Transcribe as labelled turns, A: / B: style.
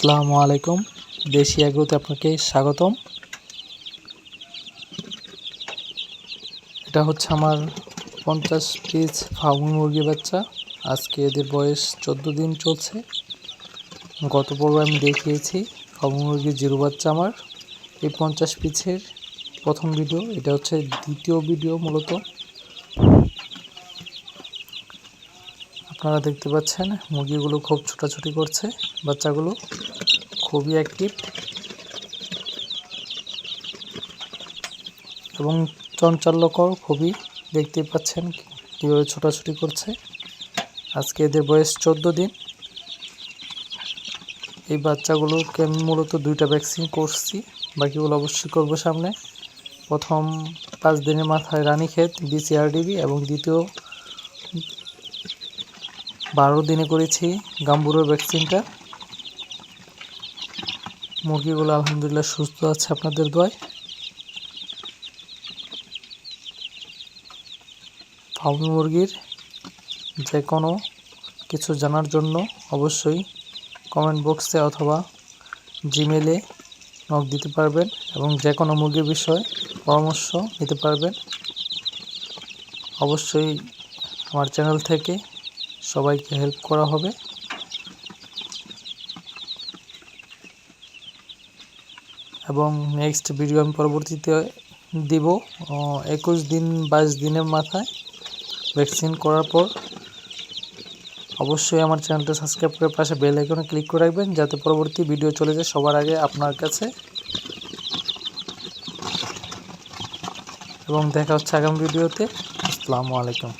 A: আসসালামু আলাইকুম। দেশি এগ্রোতে আপনাকে স্বাগতম। এটা হচ্ছে আমার পঞ্চাশ পিস ফার্মি মুরগি বাচ্চা। আজকে এদের বয়স চোদ্দ দিন চলছে। গত পর্বে আমি দেখিয়েছি ফার্মি মুরগির জিরো বাচ্চা আমার। এই পঞ্চাশ পিসের প্রথম ভিডিও এটা হচ্ছে দ্বিতীয় ভিডিও মূলত। আপনারা দেখতে পাচ্ছেন, মুরগিগুলো খুব ছোটাছুটি করছে, বাচ্চাগুলো খুবই অ্যাক্টিভ এবং চঞ্চল্যকর খুবই দেখতে পাচ্ছেন কীভাবে ছোটাছুটি করছে। আজকে এদের বয়স চোদ্দ দিন। এই বাচ্চাগুলোকে আমি মূলত দুইটা ভ্যাকসিন করছি, বাকিগুলো অবশ্যই করব সামনে। প্রথম পাঁচ দিনের মাথায় রানীক্ষেত বিসিআরডিবি এবং দ্বিতীয় বারো দিনে করেছি গাম্বুরোর ভ্যাকসিনটা মুরগিগুলো আলহামদুলিল্লাহ সুস্থ আছে আপনাদের দোয়ায়। ফার্মি মুরগির যে কোনো কিছু জানার জন্য অবশ্যই কমেন্ট বক্সে অথবা জিমেলে নক দিতে পারবেন এবং যে কোনো মুরগির বিষয়ে পরামর্শ নিতে পারবেন। অবশ্যই আমার চ্যানেল থেকে সবাইকে হেল্প করা হবে। এবং নেক্সট ভিডিও আমি পরবর্তীতে দিব একুশ দিন বাইশ দিনের মাথায় ভ্যাকসিন করার পর। অবশ্যই আমার চ্যানেলটা সাবস্ক্রাইব করে পাশে বেল আইকনে ক্লিক করে রাখবেন, যাতে পরবর্তী ভিডিও চলে যায় সবার আগে আপনার কাছে। এবং দেখা হচ্ছে আগামী ভিডিওতে আসসালামু আলাইকুম।